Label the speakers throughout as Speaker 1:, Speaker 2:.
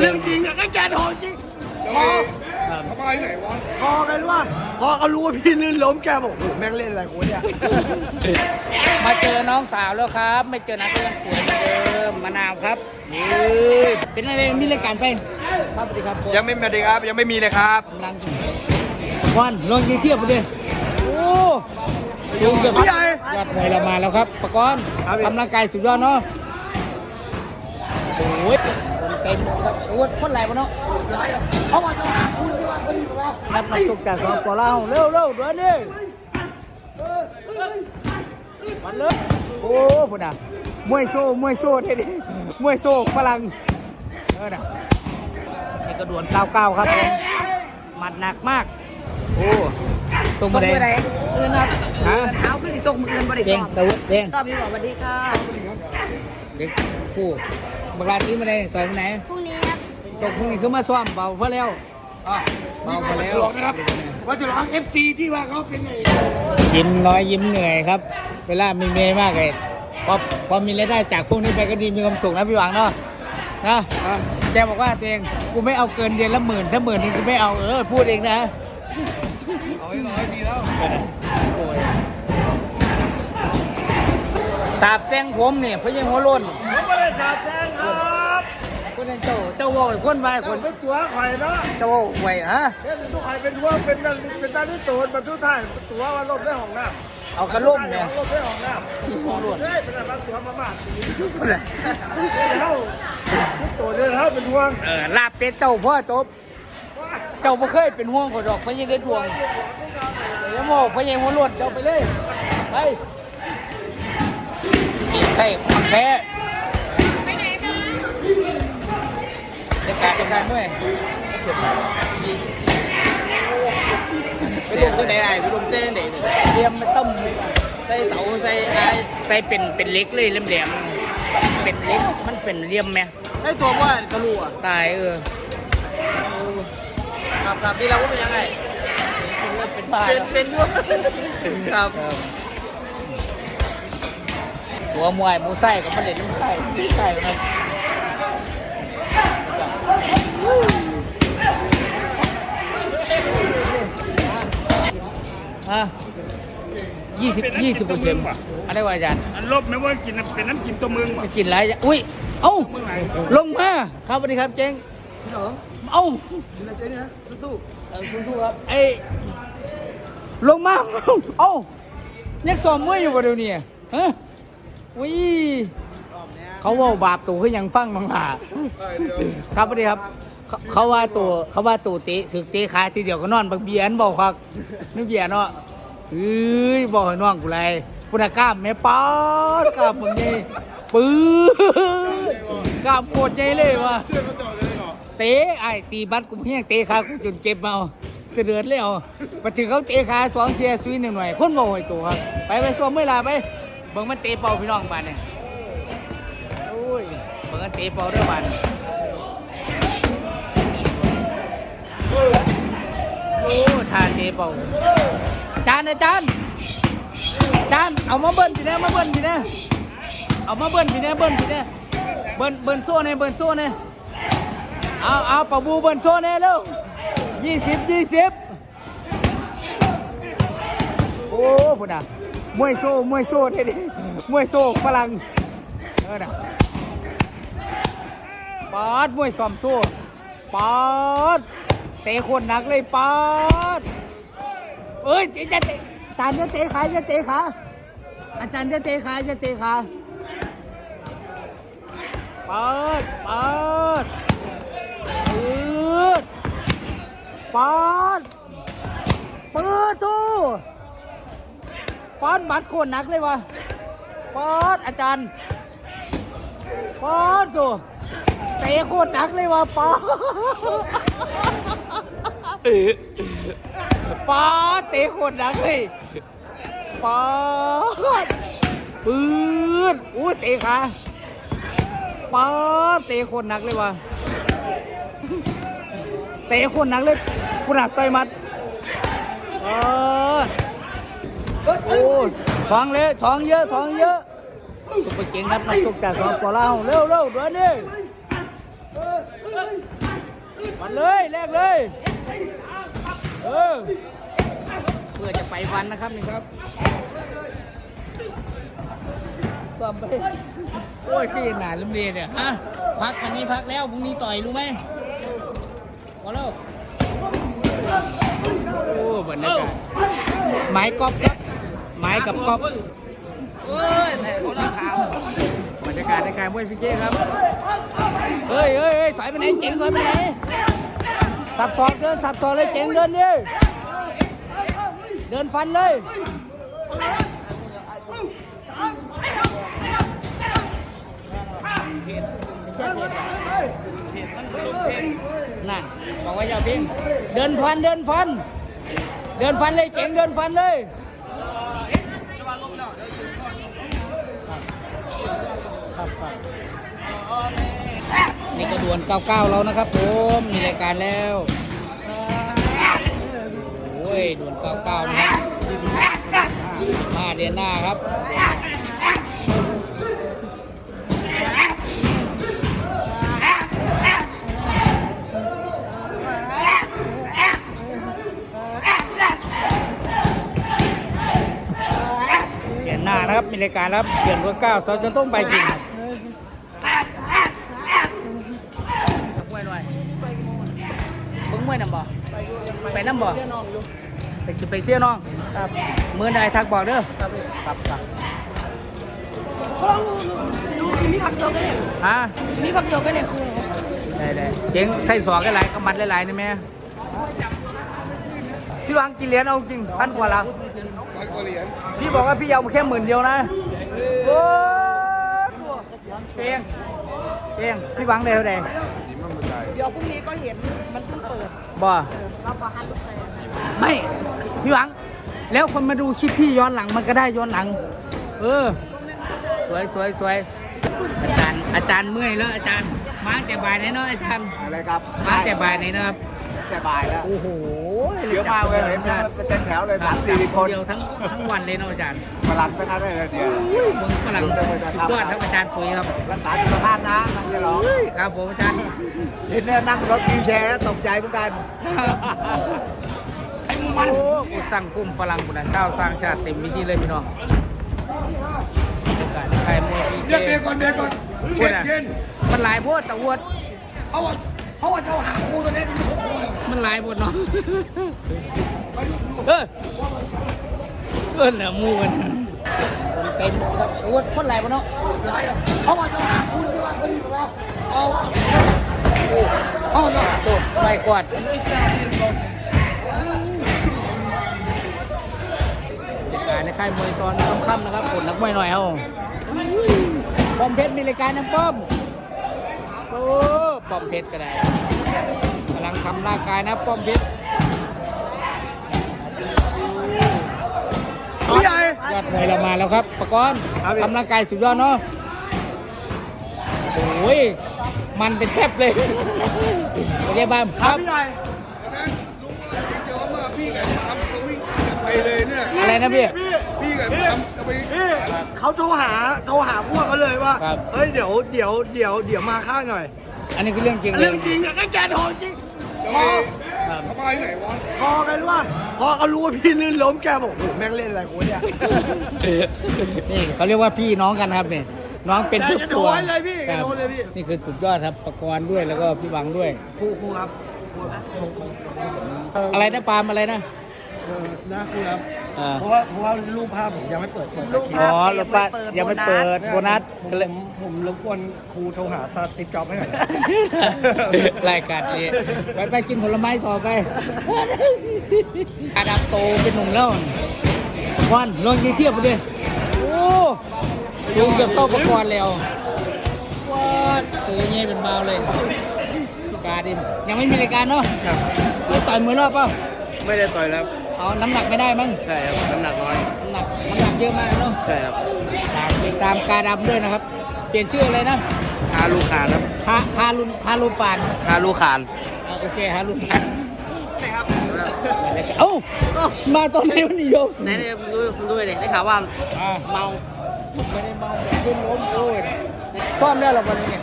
Speaker 1: เรื่องจริงอะก็แกโดนจริงพอ
Speaker 2: เขาไปไหนวะ
Speaker 1: พอไงรู้ว่าพอเขารู้ว่าพี่ลื่นล้มแกบอกโอ้โหแม่งเล่นอะไรกูเนี่ย
Speaker 3: มาเจอน้องสาวแล้วครับ ไม่เจอนักก็ยังสวยเหมือนเดิมมะนาวครับนี่เป็นอะไรมีรายการไปครับสวัสดีครับ
Speaker 2: ยังไม่มีเลยครับ ยังไม่มีเลยครับ
Speaker 3: กำลังกินวันลองยิงเทียบไปดิโอ้ยงเกือบ
Speaker 1: พี่ใหญ่
Speaker 3: ยอดมวยเรามาแล้วครับประกรณ์
Speaker 1: ครับพี่
Speaker 3: ทำร่างกายสุดยอดเนาะโอ้ย เต็มครับโอ้ยคนไหลวะเนาะเข้ามานับนักตกจากสองปอลาวเร็วเร็วเดี๋ยวนี้มันเลยโอ้พุ่นอะมวยโซ่มวยโซ่เท่ดิมวยโซ่ฝรั่งเออน่ะนี่กระดวน99ครับผมหมัดหนักมาก โอ้ส่งมา
Speaker 4: ส่งมือไหน
Speaker 3: เลย
Speaker 4: มือนับ
Speaker 3: ฮะ
Speaker 4: เท้าขึ้นสิส่งมืออื่นบริ
Speaker 3: เด้ง
Speaker 4: สอบ
Speaker 3: ตะวุฒเด้ง
Speaker 4: สอบอยู่บอกสวัสดีค่ะ
Speaker 3: เด็กผู้ บักลาตีมาเลยต่อยมาไหน
Speaker 5: พรุ่งนี้ครับ
Speaker 3: ตกพรุ่งนี้คือมาซ้อมเบาเพราะแล้วเบาเพราะแล้ว
Speaker 1: หลอกนะครับว่าจะร้องเอฟซีที่ว่าเขาเป็นไง
Speaker 3: ยิ้มน้อยยิ้มเหนื่อยครับ เวลามีเมย์มากเลยพอพอมีรายได้จากพวกนี้ไปก็ดีมีความสุขนะพี่หวังเนาะนะแกบอกว่าตัวเองกูไม่เอาเกินเดือนละหมื่นถ้าหมื่นนึงกูไม่เอาเออพูดเองนะ
Speaker 2: เอาให้ร้อยดีแล้ว
Speaker 3: โอ้ยสาบแซงผมเนี่ยเพราะยังหัวโล้น
Speaker 1: ผมไม่ได้ขาดแจ้ง ครับ
Speaker 3: คนนั้นเจ้าเจ้าโวยคนไปค
Speaker 1: คน
Speaker 3: น
Speaker 1: เป็นตัวข่อยเนาะ
Speaker 3: เจ้าโวยไว้ฮะ
Speaker 1: เล่นทุกข่อยเป็นว่าเป็นนั่นเป็นตาที่โตนบรรทุกท่ายตัวว่าลบได้ห้องน้ำ
Speaker 3: เอากระล่มเนี่ย
Speaker 1: ลบได้ห้องน้ำยี่ห้อรวด เฮ้ยเป็นอะไรตัวมามาก
Speaker 3: คนน่ะ
Speaker 1: เท่าที่โตเดินเท่าเป็นห่วง
Speaker 3: เออลาบเป็ดเจ้าพ่อจบเจ้าบ่เคยเป็นห่วงขอยดอกพะยังได้ดวงเดี๋ยวโม่พะยังหัวโลดเจ้าไปเลยไปนี่ใช่ของแท้ จะการจะการด้วยไปลงตัวไหนได้ไปลงเส้นไหนเตรียมมาต้มใส่เสาใส่อะไรใส่เป็นเป็นเล็กเลยเหลี่ยมๆเป็นเล็กมันเป็นเหลี่ยมไหม
Speaker 2: ให้ตัวว่ากระลูอะ
Speaker 3: ตายเออ
Speaker 2: ครับครับนี่เราว่าเป็นยังไง
Speaker 3: เป็นบ้า
Speaker 2: เป็นเป็นด้วยครับ
Speaker 3: ตัวมวยมูไส้กับมันเล่นน้ำไส้ไส้มัน ฮะยี่สิบยี่สิบเปอร์เซ็นต์อะไรวะอาจารย์
Speaker 1: อันลบไม่ว่ากินเป็นน้ำกินตัวมึง
Speaker 3: จะกินไรอุ้ย เอ้า ลงมา ครับสวัสดีครับเจ๊ง
Speaker 1: พี่หนอ
Speaker 3: เอ้า
Speaker 1: ดูแลเจ๊นี่นะสู้
Speaker 3: เออคุณครูครับไอ้ลงมา เอ้ายังซ้อมมวยอยู่บ่เดี๋ยวนี้ฮะวิเขาเว่าบาปตัวคือยังฟังมังหาครับสวัสดีครับ เขาเขาว่าตัวเขาว่าตัวเตะถึกเตะขาทีเดียวก็นอนบักเบียนบอกครับนึกเบียนเนาะเอ้ยบอกให้น้องกูไรพุทธกล้ามแม่ป๊อดกล้ามมึงนี่ปื้อกล้ามโคตรใหญ่เลยว่ะเตะไอ้ตีบัตรกูเพียงเตะขากูจนเจ็บมาเอาเสือดเลยเอาไปถึงเขาเตะขาสองเทียซุยหนึ่งหน่อยคนบอกให้ตัวครับไปไปสวมเวลาไปเบิ่งมันเตะเป่าพี่น้องบ้านเนี่ยโอ้ยเบิ่งมันเตะเป่าเด้วยบ้าน โอ้ทานเตะเป่าจานอาจารย์จานเอามาเบิ้ลสิเนี่ยมาเบิ้ลสิเนี่ยเอามาเบิ้ลสิเนี่ยเบิ้ลสิเนี่ยเบิ้ลเบิ้ลโซ่เนี่ยเบิ้ลโซ่เนี่ยเอาเอาปะบูเบิร์นโซนเน่เร็วยี่สิบยี่สิบโอ้พุ่นอะมวยโซ่มวยโซ่เท่ดิมวยโซ่ฝรั่งเออน่ะปาดมวยซ้อมโซ่ปาด ตะคนหนักเลยปาดเอ้ยจะเตะอาจารย์จะเตะขาจะเตะขาอาจารย์จะเตะขาจะเตะขาปาดปาดปืดปอนปืดทูปอนบัดโคนหนักเลยวะปอนอาจารย์ปอนทู เตะโคนหนักเลยวะปอนปอนเตะโคนหนักเลยปอนปืดอู้เตะขาปอนเตะโคนหนักเลยวะเตะคนหนักเลยคุณหนักต่อยหมัดเออโอ้ท้องเลยท้องเยอะท้องเยอะสุดเก่งครับนักตกจากสองปอลาวเร็วเร็วเดี๋ยวนี้ ฟันเลยแลกเลย เออ เพื่อจะไปฟันนะครับนี่ครับก็ไปโอ้ยขี้หนาลืมเรียนเนี่ยฮะพักคันนี้พักแล้วพรุ่งนี้ต่อยรู้ไหมพอแล้วโอ้บรรยากาศไม้กอล์ฟครับไม้กับกอล์ฟ
Speaker 2: เอ้ยแม่คนละทาง
Speaker 3: บ รรยากาศในการมวยฟิเก้ครับ เฮ้ยเฮ้ยเฮ้ยถอยไปไหนเจ๋งถอยไปไหนสับสอกเดินสับสอกเลยเจ๋งเดินดิเดินฟันเลยน่ะบอกว่าอย่าพิงเดินฟันเดินฟัน เดินฟันเลยเจ๋งเดินฟันเลย นี่ก็ดวน99แล้วนะครับผมมีรายการแล้วโอ้ยดวน99นะครับมาเดือนหน้าครับเดือนหน้านะครับมีรายการแล้วเดือนเก้าเราจะต้องไปกิน รับมวยหน่อยเพิ่งมวยนำบ่ไปน้ำบ่ไปสิไปเสียน้องครับมือใดทักบอกเด้อครับครับครับ
Speaker 4: มีผักโยกไหมเนี่ย
Speaker 3: ฮะ
Speaker 4: มีผักโยกไหมเนี่ยคือ
Speaker 3: ได้ได้เจ๋งใส่สอกหลายๆกำมัดหลายๆนี่แม่พี่วางกี่เหรียญเอาจริงพันกว่าละพี่บอกว่าพี่เอามาแค่หมื่นเดียวนะโอ้ เปียงเปียงพี่หวังได้เท่าไหร่
Speaker 4: เดี๋ยวพรุ่งนี้ก็เห็นมันเพิ่งเปิด
Speaker 3: บ่
Speaker 4: เราบอกฮันลูกแฟน
Speaker 3: ไม่พี่หวัง แล้วคนมาดูคลิปพี่ย้อนหลังมันก็ได้ย้อนหลัง เออ สวยสวยสวยอาจารย์อาจารย์เมื่อยแล้วอาจารย์มาแต่บ่ายไหนเนาะอาจารย์
Speaker 2: อะไรครับ
Speaker 3: มาแต่บ่ายไหนนะครับ
Speaker 2: จะบ่ายแล้ว
Speaker 3: โอ้โห
Speaker 2: เดี๋ยวมาเลยเห็นไหมเป็นเต็มแถวเลยสามสี่คน
Speaker 3: เดียวทั้งทั้งวันเลยเนาะอาจารย์
Speaker 2: พ ลังทั้งนั้นเลยเดียว
Speaker 3: อุ้ยมึงฝรั่งสุดยอดครับอาจารย์ปุ๋ยครับ
Speaker 2: รักษาสุขภาพนะนั่งจะร้อง
Speaker 3: เฮ้ยครับผมอาจารย์
Speaker 2: เห็นเนี่ยนั่งรถวีลแชร์แล้วตกใจเหมือนกัน
Speaker 3: ไอ้มันโอ้กูสั่งกลุ่มฝรั่งบุญข้าวสร้างชาติเต็มวิธีเลยพี่น้องการใครมวยพี
Speaker 1: เรียก
Speaker 3: เก
Speaker 1: เบียร์ก่อนเบียร์ก่อนเช่นเช่น
Speaker 3: มันหลายโพดตะวด
Speaker 1: เขาว่าเขาว่าจะเอาหาคู่ตัวนี้ที่หกคู่เลย
Speaker 3: มันหลายโพดเนาะเออเออเหนือมูกัน คนเป็นครับตะวคนหลายปะเนาะ
Speaker 1: หลายอ่เขาว่าจะเอาหาคู่ที่ว่าเขาดีกว่าเอาเอาเนาะ
Speaker 3: โอ้ไม่กวาดการในค่ายมวยตอนค่ำๆนะครับผลนักมวยหน่อยเอาป้อมเพชรมีรายการนังป้อมโอ้ป้อมเพชรก็ได้กำลังทำร่างกายนะป้อมเพชร มวยเรามาแล้วครับประกรณ์
Speaker 2: ครับพี่
Speaker 3: ทำร่างกายสุดยอดเนาะโอ้ยมันเป็นแทบเลยเรียกบ้ามครับ
Speaker 2: พี่ใหญ่
Speaker 1: นั้นลุงเจอมาพี่กับทำก็วิ่งไปเลยเนี่ย
Speaker 3: อะไรนะพี่
Speaker 1: พี่กับทำก็ไป
Speaker 2: พี่เขาโทรหาโทรหาพวกเขาเลยว่า
Speaker 3: ครับ
Speaker 2: เฮ้ยเดี๋ยวเดี๋ยวเดี๋ยวเดี๋ยวมาข้างหน่อย
Speaker 3: อันนี้คือเรื่องจริงลย
Speaker 2: เรื่องจริงเนี่ยก็แกโทรจริง
Speaker 1: จะ
Speaker 2: พ
Speaker 1: ไป
Speaker 2: อ
Speaker 3: ครับ
Speaker 1: เขาไปไหนวะ
Speaker 2: พอกันว่า พอเขารู้ว่าพี่ลื่นล้มแกบอกโอ้โหแม่งเล่นอะไรกูเนี่ย
Speaker 3: นี่เขาเรียกว่าพี่น้องกันครับเนี่ยน้องเป็น
Speaker 2: แก
Speaker 3: เพื่อน
Speaker 2: จะ
Speaker 3: ตั
Speaker 2: โทร
Speaker 3: ว
Speaker 2: ให้เลยพี่
Speaker 3: ค
Speaker 2: แก
Speaker 3: รับ
Speaker 2: โทรเลยพี่
Speaker 3: นี่คือสุดยอดครับประกรณ์ด้วยแล้วก็พี่บังด้วย
Speaker 2: ครูครูครับ
Speaker 3: อะไรนะปาล์มอะไรนะ
Speaker 2: นะครูครับ
Speaker 3: อ่า
Speaker 2: เพราะว่าเพราะว่ารูปภาพผมยังไม่เปิดเปิด
Speaker 4: รูป
Speaker 3: อ๋
Speaker 4: ภาพ
Speaker 3: อรถป้ายังไม่เปิดโบนัส
Speaker 2: ผม
Speaker 3: ก็เลย
Speaker 2: ผมผมรบกวนครูโทรหาสติ๊กจ็อบให้หน่อย
Speaker 3: รายการนี้ไปไปกินผลไม้ต่อไปอาดับโตเป็นหนุ่มแล้ววันลองยิงเทียบไปดิโอ้ดูเกือบเข้าประกรณ์แล้วว้าตัวเงี้ยเป็นเบาเลยการดิยังไม่มีรายการเนาะนี่ต่อยมือรอบเปล่า
Speaker 2: ไม่ได้ต่อยแล้ว
Speaker 3: เอาน้ำหนักไม่ได้มั้ง
Speaker 2: ใช่ครับ น้ำหนักน้อย
Speaker 3: น้ำหนัก น้ำหนักเยอะมากเนาะ
Speaker 2: ใช่ครับ
Speaker 3: ฝากติดตามการดำด้วยนะครับ เปลี่ยนชื่ออะไรนะ
Speaker 2: ฮาลูคานครับ
Speaker 3: ฮาฮารุนฮารุปาน
Speaker 2: ฮาลูคาน
Speaker 3: อ่าโอเคฮารุปานเอ้าเอ้ามาตอนไหนวันนี้โยม
Speaker 4: ไหนเนี่ยดูดูไปเลยได้ข่าวว่า
Speaker 3: อ่า
Speaker 4: เมา
Speaker 3: ไม่ได้เมาแบบขึ้นล้มโอ้ยซ้อมได้หรอวันนี้เนี่ย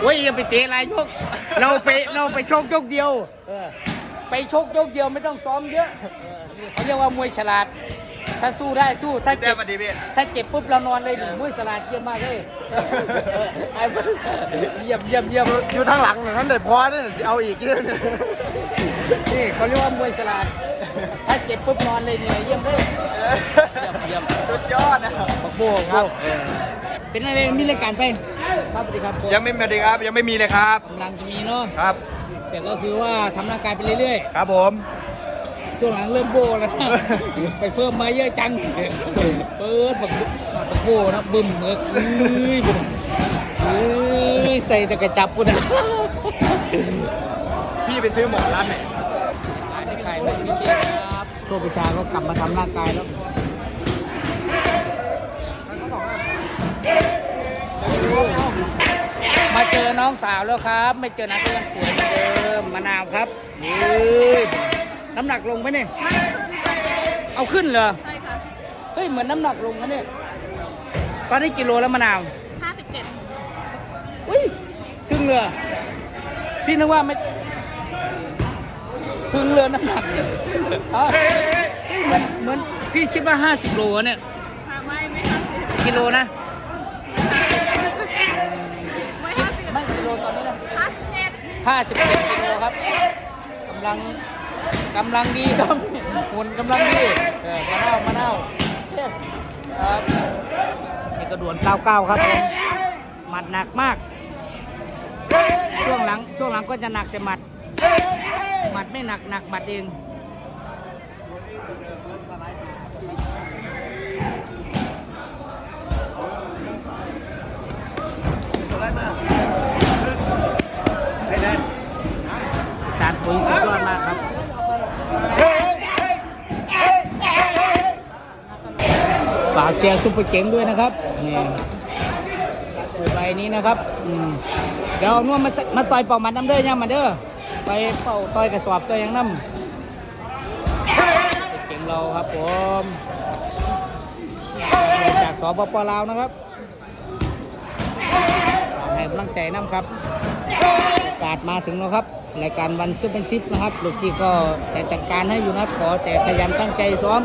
Speaker 3: โอ้ยอย่าไปเตะลายยก เราไปเราไปชกยกเดียว เออ ไปชกยกเดียวไม่ต้องซ้อมเยอะเออนี่เขาเรียกว่ามวยฉลาด ถ้าสู้ได้สู้ถ้า
Speaker 2: เจ็
Speaker 3: เจ็
Speaker 2: บบมาดีพี่
Speaker 3: ถ้าเจ็บปุ๊บเรานอนเลยดิมวยฉลาดเยี่ยมมากเลยเออไอ้เยี่ยมเยี่ยมเยี่ยม
Speaker 2: อยู่ทางหลังนั่นเด็ดพอเนี่ยเอาอีกเรื่องนึง
Speaker 3: นี่เขาเรียกว่ามวยฉลาด ถ้าเจ็บปุ๊บนอนเลยเนี่ยเยี่ยมเลยเยี่ยมเยี่ยม
Speaker 2: สุดยอดนะ
Speaker 3: บักโบกโบเออเป็นอะไรมีรายการไปครับสวัสดีครับ
Speaker 2: ยังไม่มาดีครับยังไม่มีเลยครับ
Speaker 3: กำลังจะมีเนาะ
Speaker 2: ครับ
Speaker 3: แต่ก็คือว่าทำร่างกายไปเรื่อย
Speaker 2: ครับผม
Speaker 3: ๆ ช่วงหลังเริ่มโบแล้วนะ ไปเพิ่มมาเยอะจัง เปิดบักบักโบนะบึ้มเอ้ยบึ้มเอ้ยใส่แต่กระจับกูนะ
Speaker 2: พี่ไปซื้อหมกร้านไหน
Speaker 3: ได้ไข่ไม่มีเชฟครับโชคพิชาก็กลับมาทำร่างกายแล้ว มาเจอน้องสาวแล้วครับ ไม่เจอนักก็ยังสวยเหมือนเดิมมะนาวครับเฮ้ยน้ำหนักลงไหมเนี่ยเอาขึ้นเหรอ
Speaker 4: ใช่ค่ะ
Speaker 3: เฮ้ยเหมือนน้ำหนักลงนะเนี่ยตอนนี้กิโลแล้วมะนาว
Speaker 4: ห้าสิบเจ็ด
Speaker 3: อุ้ยถึงเรือพี่นึกว่าไม่ถึงเรือน้ำหนักเนี่ยเอ้าเฮ้ยเหมือนเหมือนพี่คิดว่า50โลเนี่ย
Speaker 4: ค่ะไม่ไม่ห้าสิบ
Speaker 3: กิโลนะ 57กิโลครับกำลังกำลังดีครับหุ่นกำลังดีเออมะนามะนาวเย้ครับนี่กระดวน99 ครับผมหมัดหนักมาก ช่วงหลังช่วงหลังก็จะหนักแต่หมัด หมัดไม่หนักหนักหมัดเอง เดียซุปเปอร์เก๋งด้วยนะครับนี่ปุ๋ยใบนี้นะครับเดี๋ยวเอานวมมามาต่อยเป่ามัดน้ำเด้อยังมาเด้อไปเป่าต่อยกระสอบตัวยังน้ำเก่งเราครับผมจากสปปลาวนะครับฝากให้กำลังใจน้ำครับโอกาสมาถึงแล้วครับรายการวันซุปเปอร์ซิปนะครับลูกที่ก็แต่จัดการให้อยู่นะขอแต่ขยันตั้งใจซ้อม